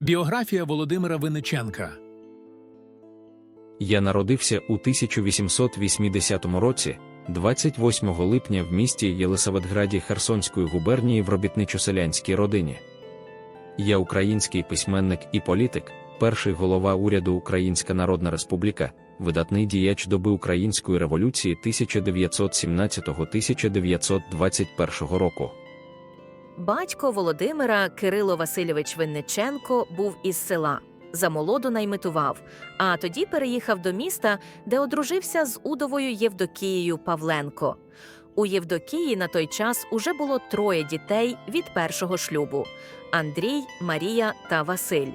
Біографія Володимира Винниченка. Я народився у 1880 році, 28 липня в місті Єлисаветграді Херсонської губернії в робітничо-селянській родині. Я український письменник і політик, перший голова уряду Українська Народна Республіка, видатний діяч доби Української революції 1917-1921 року. Батько Володимира Кирило Васильович Винниченко був із села. Замолоду наймитував, а тоді переїхав до міста, де одружився з удовою Євдокією Павленко. У Євдокії на той час уже було троє дітей від першого шлюбу: Андрій, Марія та Василь.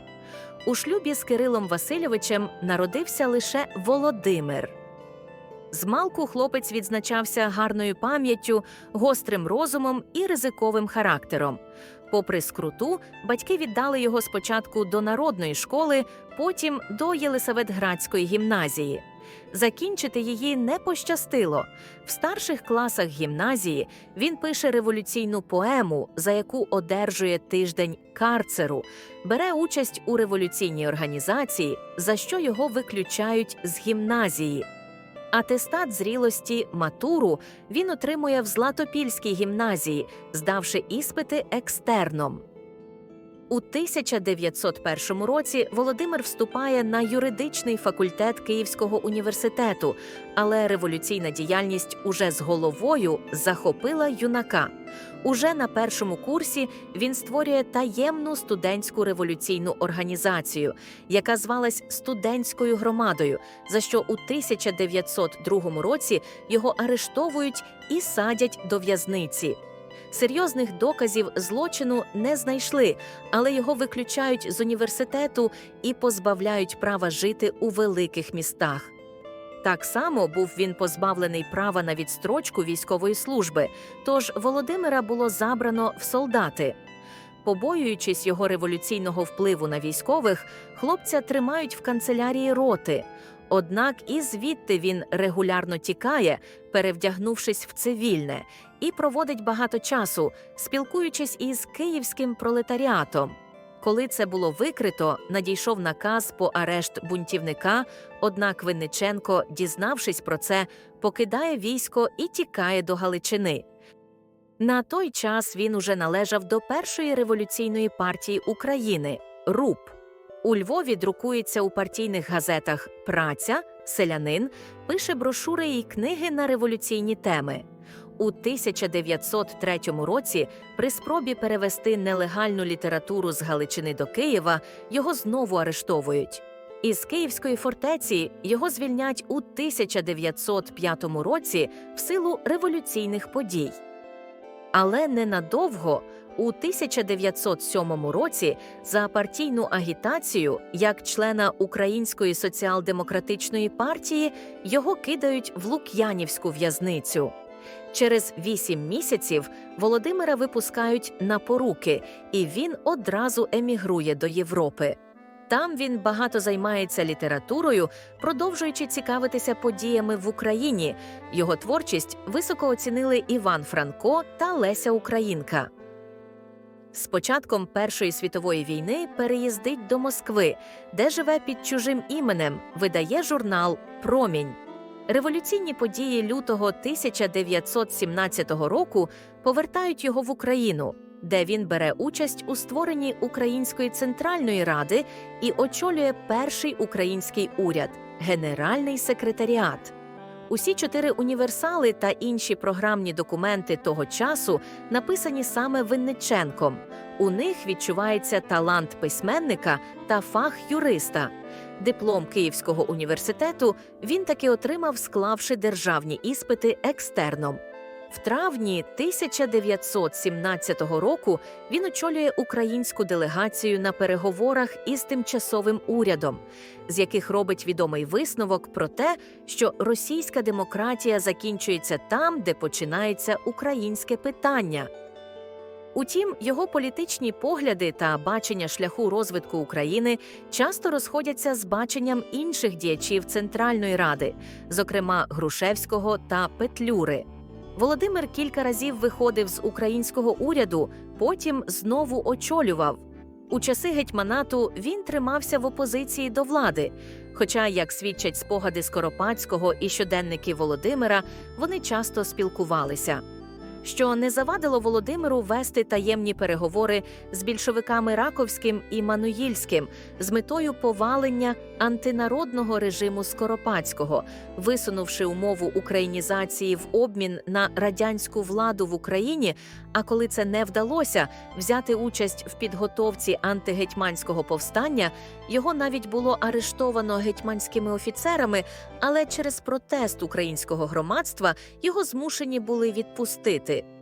У шлюбі з Кирилом Васильовичем народився лише Володимир. Змалку хлопець відзначався гарною пам'яттю, гострим розумом і ризиковим характером. Попри скруту, батьки віддали його спочатку до народної школи, потім до Єлисаветградської гімназії. Закінчити її не пощастило. В старших класах гімназії він пише революційну поему, за яку одержує тиждень карцеру, бере участь у революційній організації, за що його виключають з гімназії. Атестат зрілості матуру він отримує в Златопільській гімназії, здавши іспити екстерном. У 1901 році Володимир вступає на юридичний факультет Київського університету, але революційна діяльність уже з головою захопила юнака. Уже на першому курсі він створює таємну студентську революційну організацію, яка звалась студентською громадою, за що у 1902 році його арештовують і садять до в'язниці. Серйозних доказів злочину не знайшли, але його виключають з університету і позбавляють права жити у великих містах. Так само був він позбавлений права на відстрочку військової служби, тож Володимира було забрано в солдати. Побоюючись його революційного впливу на військових, хлопця тримають в канцелярії роти. Однак і звідти він регулярно тікає, перевдягнувшись в цивільне, і проводить багато часу, спілкуючись із київським пролетаріатом. Коли це було викрито, надійшов наказ по арешт бунтівника. Однак Винниченко, дізнавшись про це, покидає військо і тікає до Галичини. На той час він уже належав до першої революційної партії України РУП. У Львові друкується у партійних газетах Праця, Селянин, пише брошури і книги на революційні теми. У 1903 році при спробі перевести нелегальну літературу з Галичини до Києва його знову арештовують. Із Київської фортеці його звільнять у 1905 році в силу революційних подій. Але ненадовго у 1907 році за партійну агітацію як члена Української соціал-демократичної партії його кидають в Лук'янівську в'язницю. Через вісім місяців Володимира випускають на поруки, і він одразу емігрує до Європи. Там він багато займається літературою, продовжуючи цікавитися подіями в Україні. Його творчість високо оцінили Іван Франко та Леся Українка. З початком Першої світової війни переїздить до Москви, де живе під чужим іменем, видає журнал Промінь. Революційні події лютого 1917 року повертають його в Україну, де він бере участь у створенні Української центральної ради і очолює перший український уряд Генеральний секретаріат. Усі чотири універсали та інші програмні документи того часу написані саме Винниченком. У них відчувається талант письменника та фах юриста. Диплом Київського університету він таки отримав, склавши державні іспити екстерном. В травні 1917 року він очолює українську делегацію на переговорах із тимчасовим урядом, з яких робить відомий висновок про те, що російська демократія закінчується там, де починається українське питання. Утім, його політичні погляди та бачення шляху розвитку України часто розходяться з баченням інших діячів Центральної Ради, зокрема Грушевського та Петлюри. Володимир кілька разів виходив з українського уряду, потім знову очолював. У часи гетьманату він тримався в опозиції до влади. Хоча, як свідчать спогади Скоропадського і щоденники Володимира, вони часто спілкувалися. Що не завадило Володимиру вести таємні переговори з більшовиками Раковським і Мануїльським з метою повалення антинародного режиму Скоропадського, висунувши умову українізації в обмін на радянську владу в Україні. А коли це не вдалося, взяти участь в підготовці антигетьманського повстання, його навіть було арештовано гетьманськими офіцерами, але через протест українського громадства його змушені були відпустити.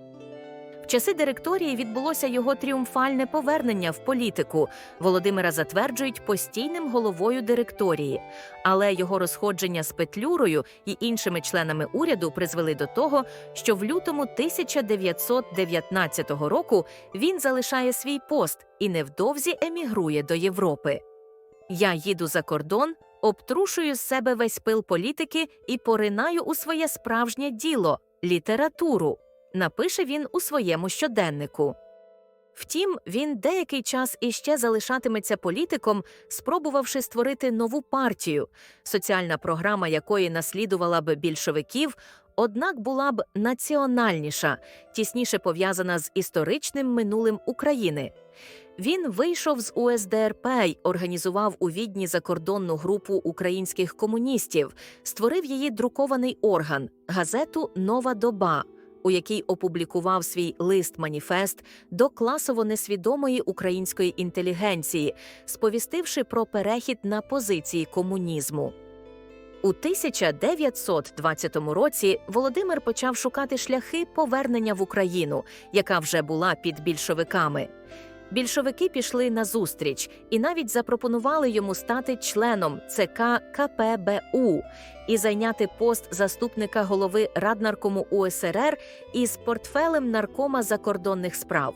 Часи директорії відбулося його тріумфальне повернення в політику. Володимира затверджують постійним головою директорії, але його розходження з Петлюрою і іншими членами уряду призвели до того, що в лютому 1919 року він залишає свій пост і невдовзі емігрує до Європи. Я їду за кордон, обтрушую з себе весь пил політики і поринаю у своє справжнє діло літературу, напише він у своєму щоденнику. Втім, він деякий час іще залишатиметься політиком, спробувавши створити нову партію, соціальна програма якої наслідувала б більшовиків, однак була б національніша, тісніше пов'язана з історичним минулим України. Він вийшов з УСДРП й організував у Відні закордонну групу українських комуністів, створив її друкований орган газету Нова доба, у якій опублікував свій лист-маніфест до класово несвідомої української інтелігенції, сповістивши про перехід на позиції комунізму. У 1920 році Володимир почав шукати шляхи повернення в Україну, яка вже була під більшовиками. Більшовики пішли на зустріч і навіть запропонували йому стати членом ЦК КПБУ і зайняти пост заступника голови Раднаркому УСРР із портфелем наркома закордонних справ.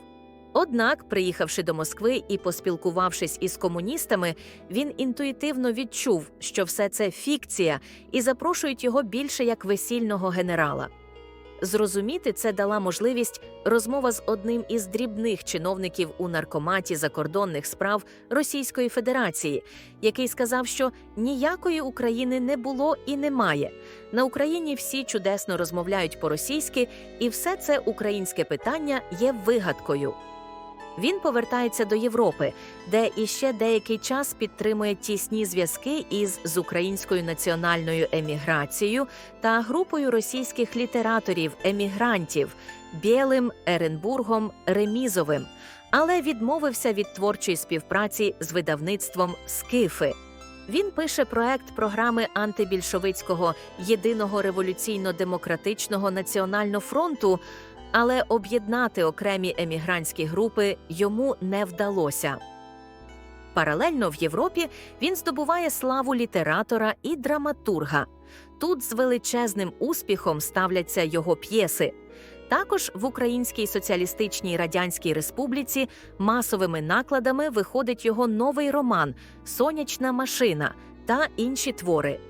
Однак, приїхавши до Москви і поспілкувавшись із комуністами, він інтуїтивно відчув, що все це фікція, і запрошують його більше як весільного генерала. Зрозуміти це дала можливість розмова з одним із дрібних чиновників у наркоматі закордонних справ Російської Федерації, який сказав, що ніякої України не було і немає. На Україні всі чудесно розмовляють по-російськи, і все це українське питання є вигадкою. Він повертається до Європи, де іще деякий час підтримує тісні зв'язки із з українською національною еміграцією та групою російських літераторів емігрантів Білим, Еренбургом, Ремізовим, але відмовився від творчої співпраці з видавництвом Скифи. Він пише проект програми антибільшовицького єдиного революційно-демократичного національного фронту, але об'єднати окремі емігрантські групи йому не вдалося. Паралельно в Європі він здобуває славу літератора і драматурга. Тут з величезним успіхом ставляться його п'єси. Також в Українській соціалістичній радянській республіці масовими накладами виходить його новий роман Сонячна машина та інші твори.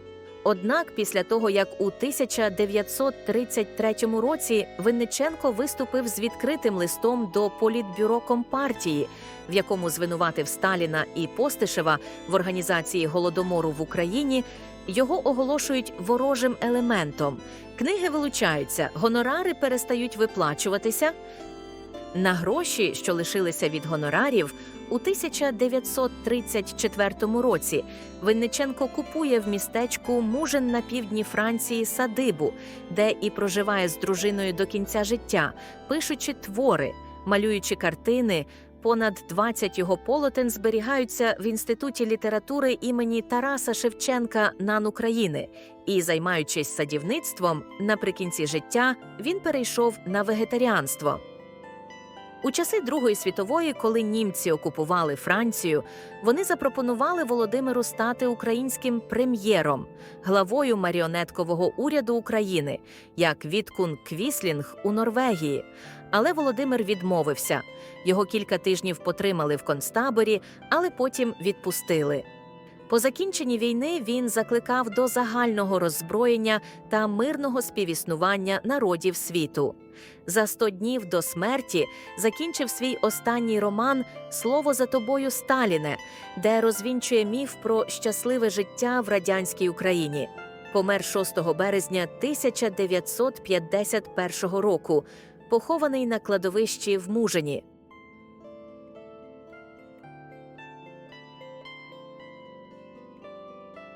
Однак, після того як у 1933 році Винниченко виступив з відкритим листом до політбюро Компартії, в якому звинуватив Сталіна і Постишева в організації голодомору в Україні, його оголошують ворожим елементом. Книги вилучаються, гонорари перестають виплачуватися. На гроші, що лишилися від гонорарів, у 1934 році Винниченко купує в містечку Мужин на півдні Франції садибу, де і проживає з дружиною до кінця життя, пишучи твори, малюючи картини. Понад 20 його полотен зберігаються в інституті літератури імені Тараса Шевченка НАН України. І, займаючись садівництвом, наприкінці життя він перейшов на вегетаріанство. У часи Другої світової, коли німці окупували Францію, вони запропонували Володимиру стати українським прем'єром, главою маріонеткового уряду України, як Віткун Квіслінг у Норвегії. Але Володимир відмовився. Його кілька тижнів потримали в концтаборі, але потім відпустили. По закінченні війни він закликав до загального роззброєння та мирного співіснування народів світу. За 100 днів до смерті закінчив свій останній роман Слово за тобою, Сталіне, де розвінчує міф про щасливе життя в радянській Україні. Помер 6 березня 1951 року, похований на кладовищі в Мужині.